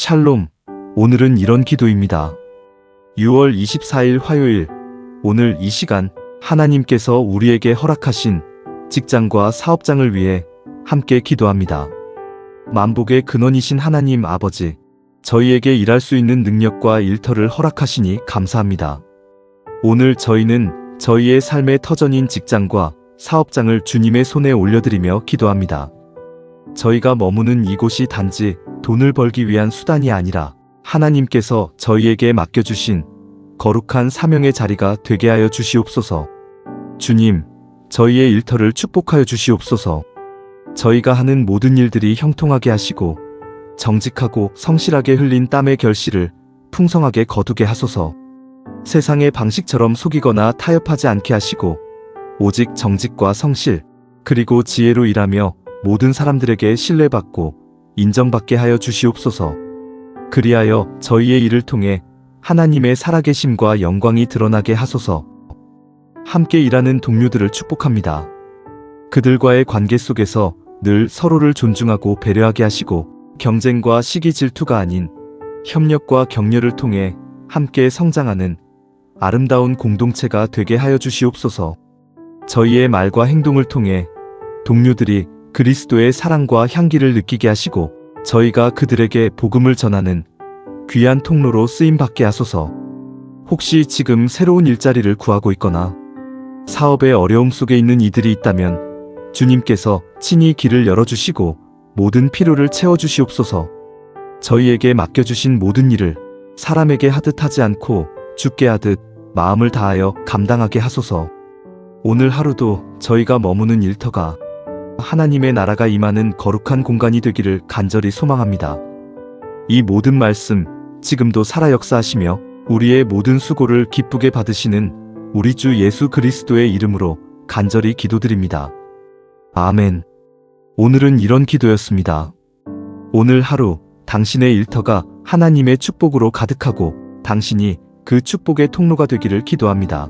샬롬. 오늘은 이런 기도입니다. 6월 24일 화요일. 오늘 이 시간 하나님께서 우리에게 허락하신 직장과 사업장을 위해 함께 기도합니다. 만복의 근원이신 하나님 아버지, 저희에게 일할 수 있는 능력과 일터를 허락하시니 감사합니다. 오늘 저희는 저희의 삶의 터전인 직장과 사업장을 주님의 손에 올려드리며 기도합니다. 저희가 머무는 이곳이 단지 돈을 벌기 위한 수단이 아니라 하나님께서 저희에게 맡겨주신 거룩한 사명의 자리가 되게 하여 주시옵소서. 주님, 저희의 일터를 축복하여 주시옵소서. 저희가 하는 모든 일들이 형통하게 하시고 정직하고 성실하게 흘린 땀의 결실을 풍성하게 거두게 하소서. 세상의 방식처럼 속이거나 타협하지 않게 하시고 오직 정직과 성실 그리고 지혜로 일하며 모든 사람들에게 신뢰받고 인정받게 하여 주시옵소서. 그리하여 저희의 일을 통해 하나님의 살아계심과 영광이 드러나게 하소서. 함께 일하는 동료들을 축복합니다. 그들과의 관계 속에서 늘 서로를 존중하고 배려하게 하시고 경쟁과 시기 질투가 아닌 협력과 격려를 통해 함께 성장하는 아름다운 공동체가 되게 하여 주시옵소서. 저희의 말과 행동을 통해 동료들이 그리스도의 사랑과 향기를 느끼게 하시고 저희가 그들에게 복음을 전하는 귀한 통로로 쓰임 받게 하소서. 혹시 지금 새로운 일자리를 구하고 있거나 사업의 어려움 속에 있는 이들이 있다면 주님께서 친히 길을 열어주시고 모든 필요를 채워주시옵소서. 저희에게 맡겨주신 모든 일을 사람에게 하듯 하지 않고 죽게 하듯 마음을 다하여 감당하게 하소서. 오늘 하루도 저희가 머무는 일터가 하나님의 나라가 임하는 거룩한 공간이 되기를 간절히 소망합니다. 이 모든 말씀 지금도 살아 역사하시며 우리의 모든 수고를 기쁘게 받으시는 우리 주 예수 그리스도의 이름으로 간절히 기도드립니다. 아멘. 오늘은 이런 기도였습니다. 오늘 하루 당신의 일터가 하나님의 축복으로 가득하고 당신이 그 축복의 통로가 되기를 기도합니다.